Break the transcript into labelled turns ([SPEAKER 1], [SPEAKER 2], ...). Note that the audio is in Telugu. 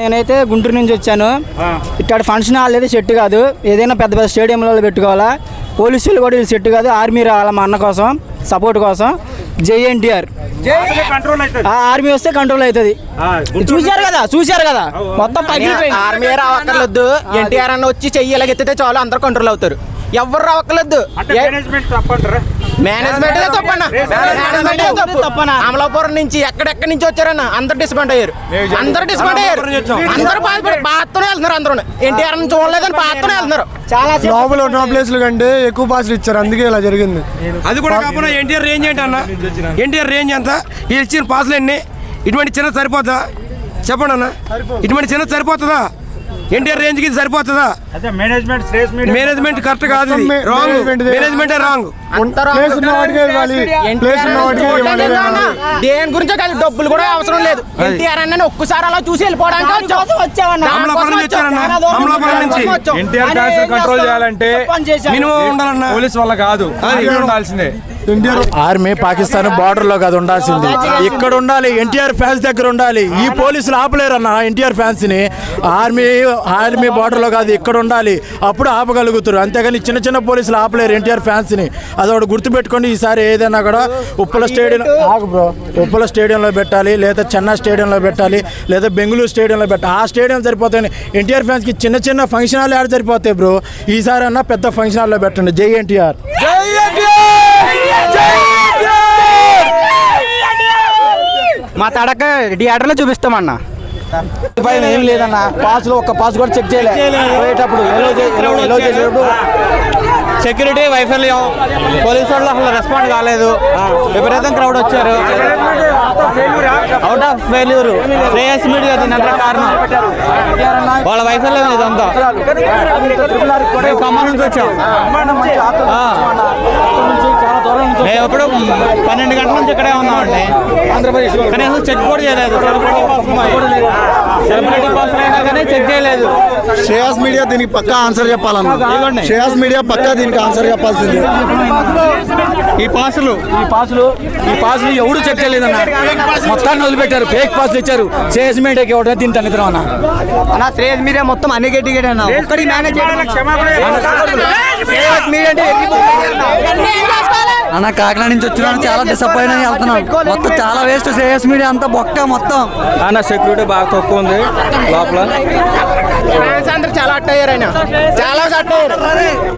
[SPEAKER 1] నేనైతే గుంటూరు నుంచి వచ్చాను. ఇక్కడ ఫంక్షన్ హాల్ అయితే సెట్ కాదు. ఏదైనా పెద్ద పెద్ద స్టేడియంలలో పెట్టుకోవాలా? పోలీసులు కూడా వీళ్ళు సెట్ కాదు. ఆర్మీ రావాలా మా అన్న కోసం సపోర్ట్ కోసం. జేఎన్టీఆర్
[SPEAKER 2] కంట్రోల్ అవుతుంది.
[SPEAKER 1] ఆ ఆర్మీ వస్తే కంట్రోల్ అవుతుంది. చూశారు కదా చూశారు కదా. మొత్తం పగిలిపోయింది.
[SPEAKER 3] ఆర్మీ రావక్కర్లేదు. ఎన్టీఆర్ అన్న వచ్చి చెయ్యి ఇలా ఎత్తితే చాలు అందరూ కంట్రోల్ అవుతారు. ఎవరు రావక్కర్లేదు.
[SPEAKER 2] అంటే మేనేజ్మెంట్
[SPEAKER 3] తప్పన్న.
[SPEAKER 1] తప్పనా?
[SPEAKER 3] అమలాపురం నుంచి ఎక్కడెక్కడి నుంచి వచ్చారన్న? అందరు డిస్పాయింట్ అయ్యారు. అందరు డిస్పాయింట్ అయ్యారు. అందరూ బాధపడి బాధతోనే వెళ్తున్నారు అందరూ ఎన్టీఆర్ నుంచి చూడలేదని బాధతోనే వెళ్తున్నారు.
[SPEAKER 1] చాలా
[SPEAKER 4] లోపల ఉన్న ప్లేస్ల కంటే ఎక్కువ పాసులు ఇచ్చారు. అందుకే ఇలా జరిగింది.
[SPEAKER 5] అది కూడా కాకుండా ఎన్టీఆర్ రేంజ్ ఏంటి అన్న? ఎన్టీఆర్ రేంజ్ ఎంత? ఇచ్చిన పాసులు ఎన్ని? ఇటువంటి చిన్న సరిపోతుందా? చెప్పండి అన్న. ఇటువంటి చిన్న సరిపోతుందా? ఎన్టీఆర్ రేంజ్కి ఇది సరిపోతుందా?
[SPEAKER 2] అదే మేనేజ్మెంట్
[SPEAKER 5] కరెక్ట్ కాదు రాంగ్. మేనేజ్మెంటే రాంగ్
[SPEAKER 3] దేని గురించో కాదు? డబ్బులు కూడా అవసరం లేదు. ఎన్టీఆర్ అన్న ఒక్కసారి అలా చూసి వెళ్ళిపోవడానికి.
[SPEAKER 6] ఎన్టీఆర్ కంట్రోల్? చేయాలంటే పోలీస్ వల్ల కాదు. ఉండాల్సిందే.
[SPEAKER 7] ఆర్మీ పాకిస్తాన్ బార్డర్లో కాదు ఉండాల్సింది. ఇక్కడ ఉండాలి ఎన్టీఆర్ ఫ్యాన్స్ దగ్గర ఉండాలి. ఈ పోలీసులు ఆపలేరు అన్న ఎన్టీఆర్ ఫ్యాన్స్ని ఆర్మీ ఆర్మీ బార్డర్లో కాదు ఇక్కడ ఉండాలి. అప్పుడు ఆపగలుగుతారు. అంతేగాని చిన్న చిన్న పోలీసులు ఆపలేరు ఎన్టీఆర్ ఫ్యాన్స్ని అదొకటి గుర్తుపెట్టుకోండి ఈసారి ఏదైనా కూడా ఉప్పల స్టేడియం ఉప్పల స్టేడియంలో పెట్టాలి లేదా చెన్నై స్టేడియంలో పెట్టాలి లేదా బెంగళూరు స్టేడియంలో పెట్టాలి ఆ స్టేడియం సరిపోతాయి ఎన్టీఆర్ ఫ్యాన్స్కి చిన్న చిన్న ఫంక్షన్ హాల్ ఆడ సరిపోతాయి బ్రో. ఈసారి అన్న పెద్ద ఫంక్షన్ హాల్లో పెట్టండి. జై ఎన్టీఆర్.
[SPEAKER 1] మా తడక థియేటర్లో చూపిస్తామన్నా. భయం ఏం లేదన్న. పాస్లో ఒక్క పాస్ కూడా చెక్ చేయలే. పోయేటప్పుడు ఎలో చే- ఎలో- ఎలో చేసేటప్పుడు సెక్యూరిటీ వైఫల్యం. పోలీసు వాళ్ళు అసలు రెస్పాండ్ కాలేదు. విపరీతం క్రౌడ్ వచ్చారు. Out of failure Shreyas media కారణం. వాళ్ళ వైఫల్యం ఇదంతా. మేము ఖమ్మం నుంచి వచ్చాం. మేము ఎప్పుడు పన్నెండు గంటల నుంచి ఇక్కడే ఉన్నామండి. ఆంధ్రప్రదేశ్ కనీసం చెక్ కూడా చేయలేదు. సెలబ్రిటీ సెలబ్రిటీ అయినా కానీ చెక్ చేయలేదు.
[SPEAKER 4] శ్రేయాస్ మీడియా దీనికి పక్కా ఆన్సర్ చెప్పాలన్న. శ్రేయాస్ మీడియా పక్కా దీనికి ఆన్సర్ చెప్పాల్సింది.
[SPEAKER 1] ఈ పాసులు. ఈ పాసులు ఈ పాసులు ఎవడు చెక్ చేయలేదన్న. మొత్తాన్ని వదిలిపెట్టారు. ఫేక్ పాసులు ఇచ్చారు. శ్రేయస్ మీడియాకి ఎవడో దీని తనిద్రం అన్న? అన్న శ్రేయస్ మీడియా మొత్తం అన్ని గట్టి అన్న. ఒక్కడి మేనేజ్
[SPEAKER 2] క్షమాపణ
[SPEAKER 1] శ్రేయస్ మీడియా అంటే అన్న కాకినాడ నుంచి వచ్చిన చాలా డిసప్పాయింట్ అని వెళ్తున్నాం. మొత్తం చాలా వేస్ట్ శ్రేయస్ మీడియా అంతా బొక్క మొత్తం.
[SPEAKER 6] అన్న సెక్యూరిటీ బాగా తక్కువ ఉంది లోపల.
[SPEAKER 3] ఫ్యాన్స్ అందరూ చాలా అట్ అయ్యారు ఆయన. చాలా అట్ అయ్యారు